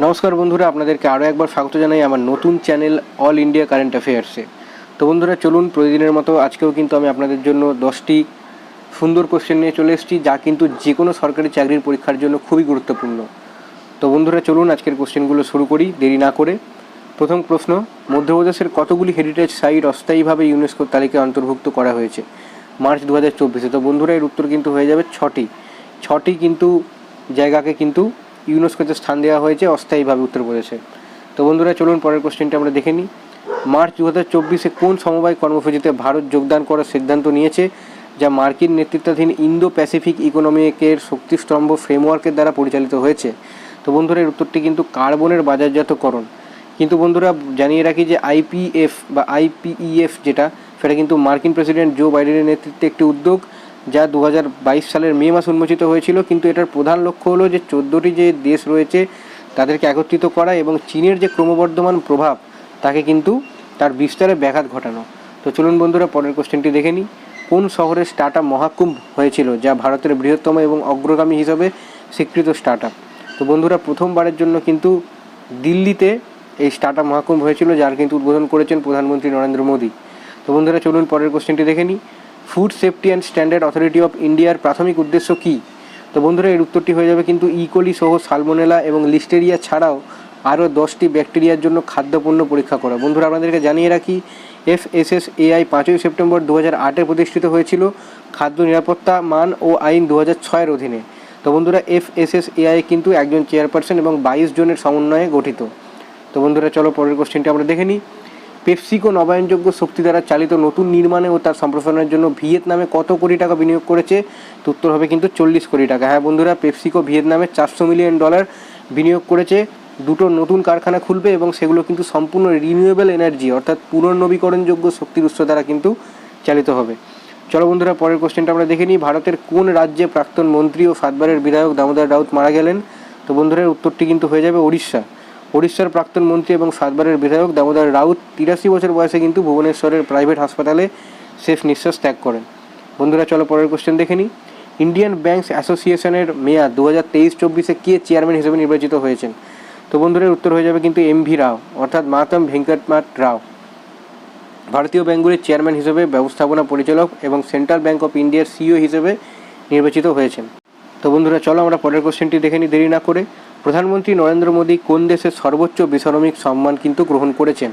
নমস্কার বন্ধুরা, আপনাদেরকে আরও একবার স্বাগত জানাই আমার নতুন চ্যানেল অল ইন্ডিয়া কারেন্ট অ্যাফেয়ার্সে। তো বন্ধুরা, চলুন প্রতিদিনের মতো আজকেও কিন্তু আমি আপনাদের জন্য দশটি সুন্দর কোশ্চেন নিয়ে চলে এসেছি, যা কিন্তু যে কোনো সরকারি চাকরির পরীক্ষার জন্য খুবই গুরুত্বপূর্ণ। তো বন্ধুরা, চলুন আজকের কোশ্চেনগুলো শুরু করি, দেরি না করে। প্রথম প্রশ্ন, মধ্যপ্রদেশের কতগুলি হেরিটেজ সাইট অস্থায়ীভাবে ইউনেস্কোর তালিকায় অন্তর্ভুক্ত করা হয়েছে? মার্চ দু হাজার চব্বিশে। তো বন্ধুরা, এর উত্তর কিন্তু হয়ে যাবে ছটি। ছটি কিন্তু জায়গাকে কিন্তু ইউনেস্কোতে স্থান দেওয়া হয়েছে, অস্থায়ীভাবে উত্তরপ্রদেশে তো বন্ধুরা, চলুন পরের কোশ্চেনটা আমরা দেখে নিই। মার্চ দু হাজার চব্বিশে কোন সমবায় কর্মসূচিতে ভারত যোগদান করার সিদ্ধান্ত নিয়েছে, যা মার্কিন নেতৃত্বাধীন ইন্দো প্যাসিফিক ইকোনমিকের শক্তিস্তম্ভ ফ্রেমওয়ার্কের দ্বারা পরিচালিত হয়েছে? তো বন্ধুরা, এর উত্তরটি কিন্তু কার্বনের বাজারজাতকরণ। কিন্তু বন্ধুরা, জানিয়ে রাখি যে আইপিএফ বা আইপিইএফ যেটা, সেটা কিন্তু মার্কিন প্রেসিডেন্ট জো বাইডেনের নেতৃত্বে একটি উদ্যোগ। যা দু হাজার বাইশ সালের মে মাস উন্মোচিত হয়েছিল, কিন্তু এটার প্রধান লক্ষ্য হলো যে চোদ্দোটি যে দেশ রয়েছে তাদেরকে একত্রিত করা এবং চীনের যে ক্রমবর্ধমান প্রভাব, তাকে কিন্তু তার বিস্তারে ব্যাঘাত ঘটানো। তো চলুন বন্ধুরা, পরের কোশ্চেনটি দেখে নিই। কোন শহরে স্টার্ট আপ মহাকুম্ভ হয়েছিল, যা ভারতের বৃহত্তম এবং অগ্রগামী হিসাবে স্বীকৃত স্টার্ট আপ তো বন্ধুরা, প্রথমবারের জন্য কিন্তু দিল্লিতে এই স্টার্ট আপ মহাকুম্ভ হয়েছিল, যার কিন্তু উদ্বোধন করেছেন প্রধানমন্ত্রী নরেন্দ্র মোদী। তো বন্ধুরা, চলুন পরের কোশ্চেনটি দেখে নিই। Food safety and standard authority of ইন্ডিয়ার প্রাথমিক উদ্দেশ্য কী? তো বন্ধুরা, এর উত্তরটি হয়ে যাবে কিন্তু ইকোলি সহ সালমোনেলা এবং লিস্টেরিয়া ছাড়াও আরও দশটি ব্যাকটেরিয়ার জন্য খাদ্যপণ্য পরীক্ষা করা। বন্ধুরা, আপনাদেরকে জানিয়ে রাখি এফ এস এস এআই পাঁচই সেপ্টেম্বর দু হাজার আটে প্রতিষ্ঠিত হয়েছিল খাদ্য নিরাপত্তা মান ও আইন দু হাজার ছয়ের অধীনে। তো বন্ধুরা এফ এস এস এআই কিন্তু একজন চেয়ারপারসন এবং বাইশ জনের সমন্বয়ে গঠিত। তো বন্ধুরা, চলো পরের কোশ্চেনটি আমরা দেখে নিই। পেপসিকো নবায়নযোগ্য শক্তি দ্বারা চালিত নতুন নির্মাণে ও তার সম্প্রসারণের জন্য ভিয়েতনামে কত কোটি টাকা বিনিয়োগ করেছে? উত্তর হবে কিন্তু চল্লিশ কোটি টাকা। হ্যাঁ বন্ধুরা, পেপসিকো ভিয়েতনামে চারশো মিলিয়ন ডলার বিনিয়োগ করেছে। দুটো নতুন কারখানা খুলবে এবং সেগুলো কিন্তু সম্পূর্ণ রিনিউয়েবল এনার্জি অর্থাৎ পুনর্নবীকরণযোগ্য শক্তির উৎস দ্বারা কিন্তু চালিত হবে। চলো বন্ধুরা, পরের কোশ্চেনটা আমরা দেখে নিই। ভারতের কোন রাজ্যে প্রাক্তন মন্ত্রী ও সাতবারের বিধায়ক দামোদর রাউত মারা গেলেন? তো বন্ধুরা উত্তরটি কিন্তু হয়ে যাবে ওড়িশা। ওড়িশার প্রাক্তন মন্ত্রী এবং সাতবারের বিধায়ক দামোদর রাউত তিরাশি বছর বয়সে কিন্তু ভুবনেশ্বরের প্রাইভেট হাসপাতালে শেষ নিঃশ্বাস ত্যাগ করেন। বন্ধুরা, চলো পরের কোশ্চেন দেখে নিই। ইন্ডিয়ান ব্যাংকস অ্যাসোসিয়েশনের মেয়াদ দু হাজার তেইশ চব্বিশে কে চেয়ারম্যান হিসেবে নির্বাচিত হয়েছেন? তো বন্ধুরা উত্তর হয়ে যাবে কিন্তু এম ভি রাও, অর্থাৎ মাতম ভেঙ্কটনাথ রাও। ভারতীয় ব্যাঙ্কগুলির চেয়ারম্যান হিসেবে ব্যবস্থাপনা পরিচালক এবং সেন্ট্রাল ব্যাংক অফ ইন্ডিয়ার সিইও হিসেবে নির্বাচিত হয়েছেন। তো বন্ধুরা, চলো আমরা পরের কোশ্চেনটি দেখে নিই, দেরি না করে। প্রধানমন্ত্রী নরেন্দ্র মোদী কোন দেশের সর্বোচ্চ বেসামরিক সম্মান কিন্তু গ্রহণ করেছেন?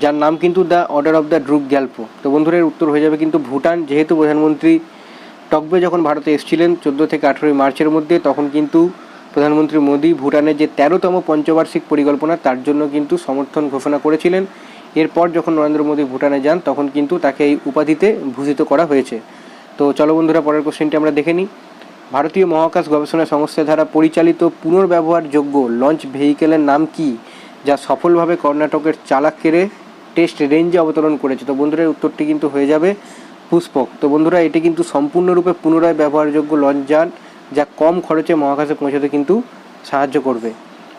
যার নাম কিন্তু the order of the Druk Gyalpo. তো বন্ধুরা উত্তর হয়ে যাবে কিন্তু ভুটান। যেহেতু প্রধানমন্ত্রী টকবে যখন ভারতে এসেছিলেন চোদ্দ থেকে আঠেরোই মার্চের মধ্যে, তখন কিন্তু প্রধানমন্ত্রী মোদী ভুটানের যে তেরোতম পঞ্চবার্ষিক পরিকল্পনা, তার জন্য কিন্তু সমর্থন ঘোষণা করেছিলেন। এরপর যখন নরেন্দ্র মোদী ভুটানে যান, তখন কিন্তু তাকে এই উপাধিতে ভূষিত করা হয়েছে। তো চলো বন্ধুরা, পরের কোশ্চেনটি আমরা দেখে নিই। ভারতীয় মহাকাশ গবেষণা সংস্থা দ্বারা পরিচালিত পুনর্ব্যবহারযোগ্য লঞ্চ ভেহিকেলের নাম কি, যা সফলভাবে কর্ণাটকের চালাক্কেরে টেস্ট রেঞ্জে অবতরণ করেছে? তো বন্ধুরা উত্তরটি কিন্তু হয়ে যাবে পুষ্পক। তো বন্ধুরা, এটি কিন্তু সম্পূর্ণরূপে পুনরায় ব্যবহারযোগ্য লঞ্চ যান, যা কম খরচে মহাকাশে পৌঁছাতে কিন্তু সাহায্য করবে।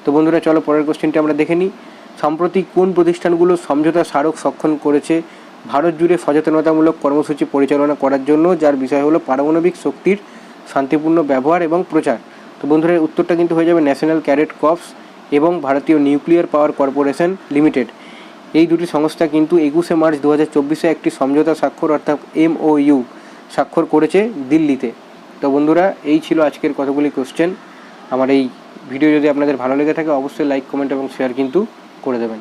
তো বন্ধুরা, চলো পরের কোশ্চেনটি আমরা দেখে নিই। সম্প্রতি কোন প্রতিষ্ঠানগুলো সমঝোতা স্মারক সক্ষম করেছে ভারত জুড়ে সচেতনতামূলক কর্মসূচি পরিচালনা করার জন্য? যার বিষয় হলো পারমাণবিক শক্তির শান্তিপূর্ণ ব্যবহার এবং প্রচার। তো বন্ধুরা উত্তরটা কিন্তু হয়ে যাবে ন্যাশনাল ক্যাডেট কর্পস এবং ভারতীয় নিউক্লিয়ার পাওয়ার কর্পোরেশন লিমিটেড এই দুটি সংস্থা কিন্তু একুশে মার্চ দু হাজার চব্বিশে একটি সমঝোতা স্বাক্ষর অর্থাৎ এমওইউ স্বাক্ষর করেছে দিল্লিতে। তো বন্ধুরা, এই ছিল আজকের কতগুলি কোশ্চেন আমার এই ভিডিও যদি আপনাদের ভালো লেগে থাকে, অবশ্যই লাইক কমেন্ট এবং শেয়ার কিন্তু করে দেবেন।